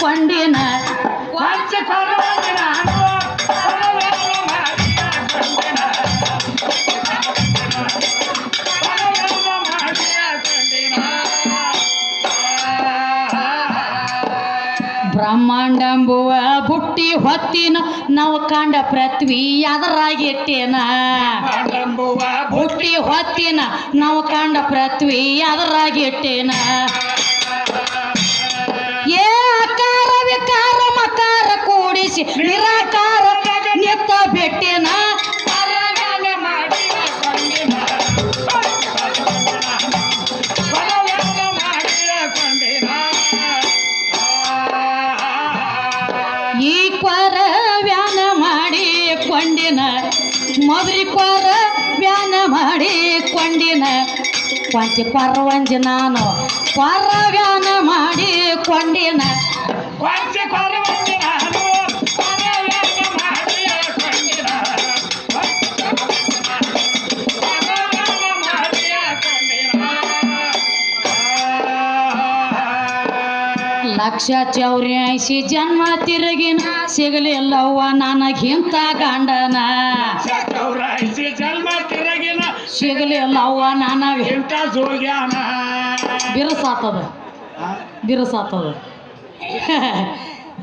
ಕೊಂದಿನ. ಪರವ್ಯಾನ ಮಾಡಿಯ ಕೊಂದಿನ. ಬ್ರಹ್ಮಾಂಡಂಬುವ ಬುಟ್ಟಿ ಹೊತ್ತಿನ ನಾವು ಕಂಡ ಪೃಥ್ವಿ ಅದರಾಗಿಟ್ಟೇನ ಬುಟ್ಟಿ ಹೊತ್ತಿನ ನಾವು ಕಂಡ ಪೃಥ್ವಿ ಅದರಾಗಿಟ್ಟೇನ ಈ ಕೊರ ವ್ಯಾನ ಮಾಡಿ ಕೊಂಡಿನ ಮೊದಲಿ ಕೊರ ವ್ಯಾನ ಮಾಡಿ ಕೊಂಡಿನ. ಕೊಂಚ ಪರವಂಜ ನಾನು ಕ್ವರ ವ್ಯಾನ ಮಾಡಿ ಕೊಂಡಿನ. ಕೊಂಚ ಕೊರವಂಜ ಲಕ್ಷ ಚೌರ್ಯಾಸಿ ಜನ್ಮ ತಿರುಗಿನ ಸಿಗಲಿಲ್ಲವ್ವ ನನಗಿಂತ ಗಂಡನ. ಚೌರಾಯಿಸಿ ಜನ್ಮ ತಿರಗಿನ ಸಿಗಲಿಲ್ಲವ್ವ ನನಗಿಂತ ಜೋಗ್ಯಾನ. ಬಿರುಸಾತದ. ಬಿರುಸಾತದ.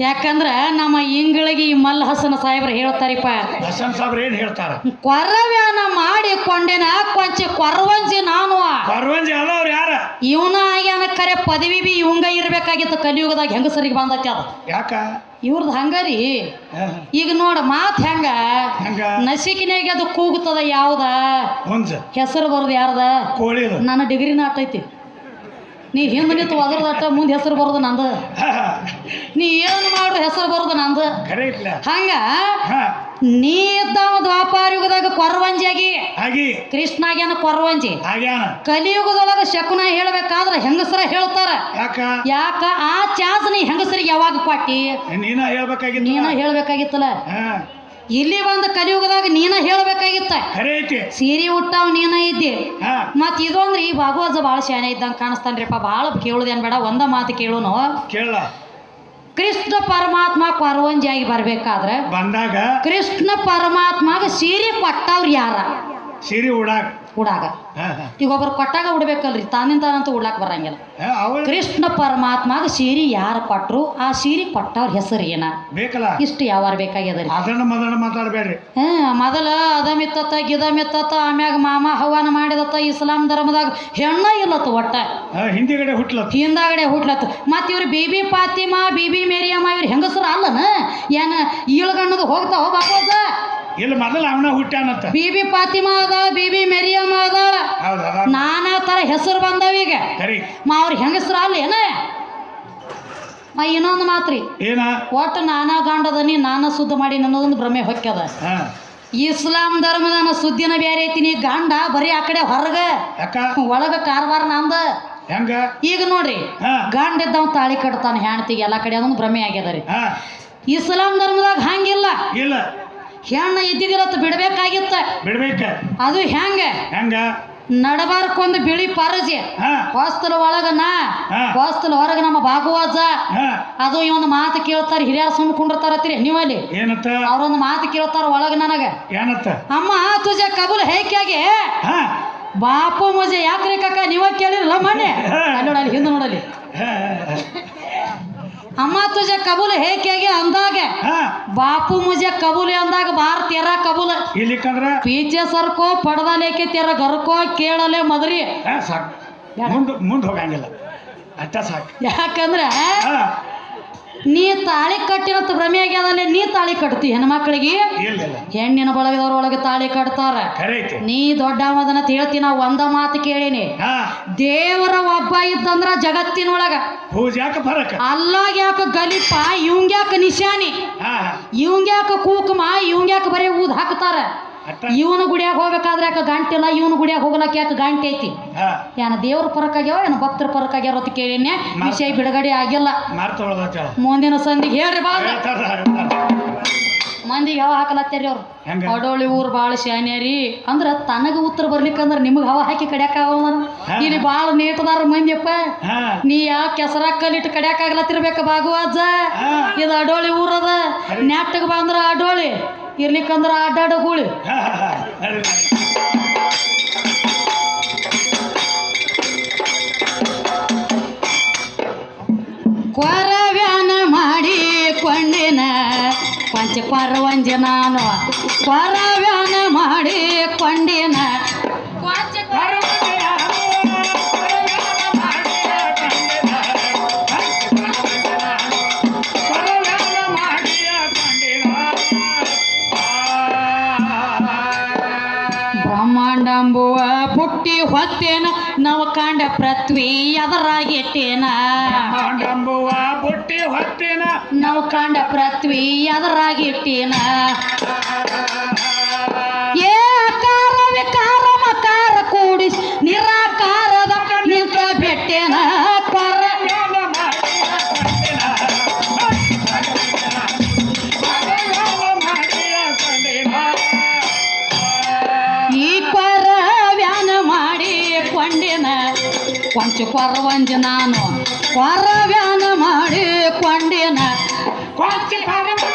ಯಾಕಂದ್ರ ನಮ್ಮ ಇಂಗಳಿಗೆ ಈ ಮಲ್ಲಹಸನ ಸಾಹೇಬ್ರು ಹೇಳ್ತಾರಿಪ್ಪ. ಹಸನ್ ಸಾಬ್ರ ಏನ್ ಹೇಳ್ತಾರ? ಕೊರವ್ಯಾನ ಮಾಡಿ ಕೊಂಡೆನ ಕೊಂಚ ಕೊರವಂಜಿ ನಾನು ಕೊರವಂಜಿ ಅಲ್ಲ ಅವ್ರು ಯಾರ? ಇವನ ಆಗ್ಯಾನ ಕರೆ ಪದವಿ ಬಿ ಇವಂಗ ಇರ್ಬೇಕಾಗಿತ್ತು ಕಲಿಯುಗದಾಗ ಹೆಂಗಸರಿಗೆ ಬಂದೈತಿ ಅದು. ಯಾಕ? ಇವ್ರದ್ದು ಹಂಗರಿ ಈಗ ನೋಡ ಮಾತ್ ಹೆಂಗ? ನಸಿಕಿನಾಗ ಅದು ಕೂಗುತ್ತದ ಯಾವ್ದ? ಹೆಸರು ಬರೋದು ಯಾರ್ದ? ನನ್ನ ಡಿಗ್ರಿನ ಆಟೈತಿ ನೀ ಹಿಂದೆ ನಿಂತು ಒದರ್ದಟ್ಟ ಮುಂದೆ ಹೆಸರು ಬರೋದು ನಂದು. ನೀ ಏನು ಮಾಡು ಹೆಸರು ಬರೋದು ನಂದು. ಹಂಗ? ನೀ ಇದ್ದಾವ ದ್ವಾಪಾರ ಯುಗದಾಗ ಕೊರವಂಜಿ ಆಗಿ. ಕೃಷ್ಣಾಗ್ಯಾನ ಕೊರವಂಜಿ ಕಲಿಯುಗದೊಳಗ ಶಕುನ ಹೇಳ್ಬೇಕಾದ್ರ ಹೆಂಗಸರ ಹೇಳ್ತಾರ. ಯಾಕ? ಯಾಕ? ಆ ಚಾಸ್ ನೀ ಹೆಂಗಸರಿಗೆ ಯಾವಾಗ ಕೊಟ್ಟಿ? ನೀನ ಹೇಳ್ಬೇಕಾಗಿ ನೀನ ಹೇಳ್ಬೇಕಾಗಿತ್ತಲ್ಲ. ಇಲ್ಲಿ ಬಂದ ಕಲಿಯುಗದಾಗ ನೀನ ಹೇಳ್ಬೇಕಾಗಿತ್ತ. ಸೀರೆ ಉಟ್ಟಾವ್ ನೀನ ಇದ್ದಿ. ಮತ್ ಇದು ಅಂದ್ರೆ ಈ ಭಾಗವತ ಭಾಳ ಶಾನೆ ಇದ್ದಂಗೆ ಕಾಣಿಸ್ತಾನ್ರಿಪ್ಪ ಭಾಳ ಕೇಳುದೇನ್ ಬೇಡ ಒಂದ ಮಾತು ಕೇಳುನು. ಕೇಳ ಕೃಷ್ಣ ಪರಮಾತ್ಮ ಪರ್ವಂಜಿಯಾಗಿ ಬರ್ಬೇಕಾದ್ರೆ ಬಂದಾಗ ಕೃಷ್ಣ ಪರಮಾತ್ಮಗ ಸೀರೆ ಕೊಟ್ಟವ್ರು ಯಾರ? ಸೀರೆ ಉಡಾಕ. ಉಡಾಗ ಹ ಈಗ ಒಬ್ಬರು ಕೊಟ್ಟಾಗ ಉಡ್ಬೇಕಲ್ರಿ ತಾನಿಂದ ತಾನಂತ ಉಡ್ಲಾಕ್ ಬರಂಗಿಲ್ಲ. ಕೃಷ್ಣ ಪರಮಾತ್ಮಗ ಸೀರೆ ಯಾರು ಕೊಟ್ರು ಆ ಸೀರೆ ಕೊಟ್ಟವ್ರ ಹೆಸರು ಏನ? ಬೇಕಲ್ಲ? ಇಷ್ಟು ಯಾವಾರ ಬೇಕಾಗ್ಯದ ಮೊದಲ ಮಾತಾಡ್ಬೇಡ್ರಿ. ಹಾ ಮೊದಲ ಅದಮಿತ್ತತ್ತ ಗಿದಮಿತ್ತತ್ತ ಆಮ್ಯಾಗ ಮಾಮ ಹವಾನ ಮಾಡಿದತ್ತ ಇಸ್ಲಾಂ ಧರ್ಮದಾಗ ಹೆಣ್ಣ ಇಲ್ಲತ್ತು ಒಟ್ಟ. ಹಿಂದಿಗಡೆ ಹುಟ್ಲ ಹಿಂದಾಗಡೆ ಹುಟ್ಲತ್ತು. ಮತ್ತೆ ಇವ್ರು ಬೇಬಿ ಪಾತಿಮಾ ಬೇಬಿ ಮೇರಿಯಮ್ಮ ಇವ್ರು ಹೆಂಗಸರು ಅಲ್ಲನ? ಏನ ಈಳ್ಗಣ್ಣದ ಹೋಗ್ತಾವ ಬಾಬೋದ ಇಲ್ಲಿ ಮೊದಲು ಅವನ ಹುಟ್ಟಾನಂತ ಬಿಬಿ ಬಿ ಅದಾಳ ಬಿಬಿ ಬಿ ಬಿ ಹೌದು ಅದ ನಾನಾ ತರ ಹೆಸರು ಬಂದಾವ ಈಗ. ಸರಿ. ಮಾ ಅವ್ರ ಹೆಂಗಸ್ರ ಅಲ್ಲ ಏನ? ಮಾ ಇನ್ನೊಂದು ಮಾತ್ರಿ. ಏನ? ಒಟ್ಟು ನಾನಾ ಗಂಡದನಿ ನಾನಾ ಶುದ್ಧ ಮಾಡಿ ಅನ್ನೋದೊಂದು ಭ್ರಮೆ ಹೊಕ್ಕದ ಇಸ್ಲಾಂ ಧರ್ಮದ ಸುದ್ದಿನ ಬೇರೆ ಐತಿ ನೀ ಗಂಡ ಬರೀ ಆ ಕಡೆ ಹೊರಗ. ಒಳಗ ಕಾರವಾರ ನಂದ ಹೆಂಗ? ಈಗ ನೋಡ್ರಿ ಗಾಂಡ ಗಂಡ ಇದ್ದವ್ ತಾಳಿ ಕಟ್ತಾನೆ ಹೆಣ್ತಿಗೆ ಎಲ್ಲಾ ಕಡೆ ಅದೊಂದು ಭ್ರಮೆ ಆಗ್ಯದ ರೀ. ಇಸ್ಲಾಂ ಧರ್ಮದಾಗ ಹಂಗಿಲ್ಲ. ಇಲ್ಲ. ಹೆಣ್ಣ ಇದ್ದಿದ್ದಿರತ್ತ ಬಿಡ್ಬೇಕಾಗಿತ್ತ? ಬಿಡ್ಬೇಕ. ಅದು ಹೆಂಗ? ಹೆಂಗ? ನಡಬಾರ್ಕೊಂದು ಬಿಳಿ ಪರಜಿ. ಹೊಸ್ತಲ ಒಳಗ ನಾ. ಹೊಸ್ತಲ ಹೊರಗ ನಮ್ಮ ಭಾಗವಾಜ. ಅದು ಇವೊಂದು ಮಾತು ಕೇಳ್ತಾರ ಹಿರಿಯರ್ ಸುಮ್ಮ ಕುಂಡಿರ್ತಾರತ್ರಿ ನೀವಲ್ಲಿ ಏನತ್ತ ಅವ್ರೊಂದು ಮಾತು ಕೇಳ್ತಾರ ಒಳಗ ನನಗ. ಏನತ್ತ ಅಮ್ಮ ತುಜ ಕಬುಲ್ ಹೇಕ್ಯಾಗೆ? ಬಾಪು ಮುಜೆ ಯಾಕ್ರಿ ಕಕ್ಕ ನೀವ ಕೇಳಿರಲ್ಲ ಮನೆ? ಅಲ್ಲಿ ನೋಡಲಿ ಹಿಂದೆ ನೋಡಲಿ ಅಮ್ಮ ತುಜ ಕಬೂಲ್ ಹೇಗೆ ಅಂದಾಗ? ಬಾಪು ಮುಜೆ ಕಬೂಲ್ ಅಂದಾಗ ಬಾರ್ ತೆರ ಕಬೂಲ್. ಇಲ್ಲಿಕ್ಕಂದ್ರ ಪೀಚೆ ಸರ್ಕೋ ಪಡದಲೇಕೆ ತೆರ ಗರ್ಕೋ ಕೇಳಲೆ ಮದ್ರಿ. ಸಾಕು. ಮುಂದ್ ಮುಂದ್ ಹೋಗಂಗಿಲ್ಲ. ಅಟ್ಟ ಸಾಕು. ಯಾಕಂದ್ರೆ ನೀ ತಾಳಿ ಕಟ್ಟಿರತ್ತ ಭ್ರಮೆ ಆಗ್ಯದಲ್ಲೇ ನೀ ತಾಳಿ ಕಟ್ತಿ ಹೆಣ್ಮಕ್ಳಿಗೆ? ಹೆಣ್ಣಿನ ಬಳಗದವ್ರ ಒಳಗೆ ತಾಳಿ ಕಟ್ತಾರ. ನೀ ದೊಡ್ಡ ನೀ ದೊಡ್ಡವದನ್ನ ಹೇಳ್ತೀನಿ ನಾ ಒಂದ ಮಾತು ಕೇಳಿನಿ. ದೇವರ ಒಬ್ಬ ಇದ್ದಂದ್ರ ಜಗತ್ತಿನೊಳಗ. ಅಲ್ಲಾಗ್ಯಾಕ ಅಲ್ಲಾಗ ಯಾಕ ಗಲಿಪ ಇವಂಗ್ಯಾಕ ನಿಶಾನಿ? ಇವಂಗ್ಯಾಕ ಕೂಕುಮ ಇವಂಗ್ಯಾಕ ಬರೀ ಊದ್ ಹಾಕ್ತಾರ? ಇವನ ಗುಡಿಯಾಗ ಹೋಗ್ಬೇಕಾದ್ರೆ ಯಾಕೆ ಗಂಟಿಲ್ಲ ಇವನು ಗುಡಿಯಾಗ ಹೋಗ್ಲಕ್ಕೆ ಯಾಕೆ ಗಂಟೆ ಐತಿ? ಏನ ದೇವ್ರ ಪರಕ್ಕಾಗ್ಯಾವ ಏನ ಭಕ್ತರ ಪರಕ್ಕಾಗ್ಯಾವ ಅಂತ ಕೇಳಿನೇ ವಿಷಯ ಬಿಡುಗಡೆ ಆಗಿಲ್ಲ. ಮುಂದಿನ ಸಂದಿಗೆ ಹೇಳ್ರಿ ಬಾ ಮಂದಿಗೆ ಹವ ಹಾಕಲತ್ತೇರಿ ಅವ್ರು? ಅಡೋಳಿ ಊರು ಭಾಳ ಶಾನ್ಯಾರಿ ಅಂದ್ರ ತನಗ ಉತ್ತರ ಬರ್ಲಿಕ್ಕಂದ್ರ ನಿಮ್ಗೆ ಹವಾ ಹಾಕಿ ಕಡ್ಯಾಕ ಹಾ. ಇಲ್ಲಿ ಭಾಳ ನೀಟದಾರ ಮಂದಿಯಪ್ಪ ನೀ ಯಾ ಕೆಸರ ಕಲ್ಲಿಟ್ಟು ಕಡ್ಯಾಕ ಆಗ್ಲತ್ತಿರ್ಬೇಕ ಬಾಗು ಇದು ಅಡೋಳಿ ಊರದ. ನೆಟ್ಟಗೆ ಬಂದ್ರ ಅಡೋಳಿ. ಇರ್ಲಿಕ್ಕಂದ್ರ ಅಡ್ಡಾಡ ಗೂಳಿ. ಕೊರವ್ಯಾನ ಮಾಡಿ ಕೊಂಡಿನ ಪಂಚ ಪರವಂಜ ನಾನು ಕೊರವ್ಯಾನ ಮಾಡಿ ಕೊಂಡಿನ ಬ್ರಹ್ಮಾಂಡಂಬುವ ಪುಟ್ಟಿ ಹೊತ್ತೇನ ನಾವು ಕಾಂಡ ಪೃಥ್ವಿ ಅದರಾಗೆಟ್ಟೇನ ಬ್ರಹ್ಮಾಂಡಂಬುವ ಪುಟ್ಟಿ ಹೊತ್ತೇನ ನವ ಕಾಂಡ ಪೃಥ್ವಿ ಎದರಾಗಿಟ್ಟೇನ ಕೊಂಚ ಕೊರವಂಜ ನಾನು. ಮಾಡಿ ಕೊಂಡೇನ. ಮಾಡಿ ಕೊಂಡಿನ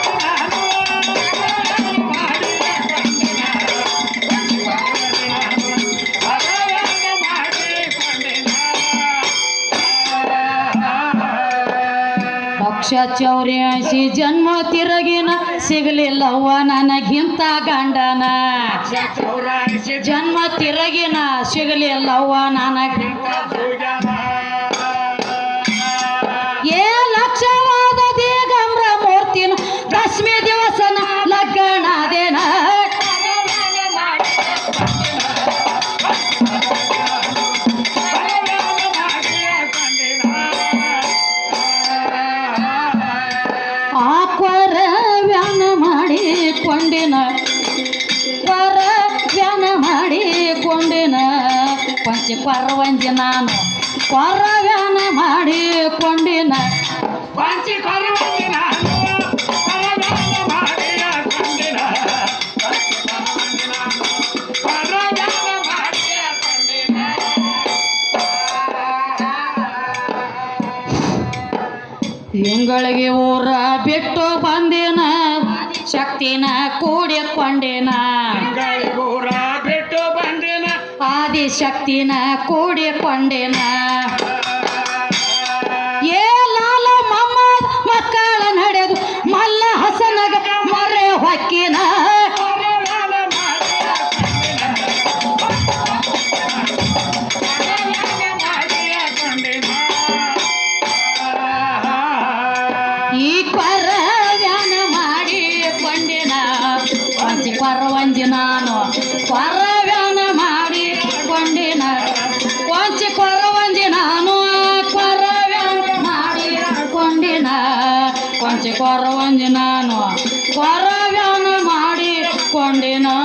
ಲಕ್ಷ ಚೌರ್ಯಾಸಿ ಜನ್ಮ ತಿರಗಿನ ಸಿಗಲಿಲ್ಲವ್ವ ನನಗಿಂತ ಗಂಡನ. ಜನ್ಮ ತಿರಗಿನ ಸಿಗಲಿಲ್ಲವ್ವ ನನಗ ಪಂಚ ಕೊರವಂಜಿ ನಾನು. ಕೊರ ವ್ಯಾನ ಮಾಡಿ ಕೊಂಡಿನ. ಪಂಚಿ ಕೊರವಂಜಿ ನಾನು. ತಿಂಗಳಿಗೆ ಊರ ಬಿಟ್ಟು ಬಂದಿನ. ಶಕ್ತಿನ ಕೂಡಿಕೊಂಡೇನ. ಶಕ್ತಿನ ಕೂಡಿಕೊಂಡೇನ? ಪಂಚ ಕೊರವಂಜಿ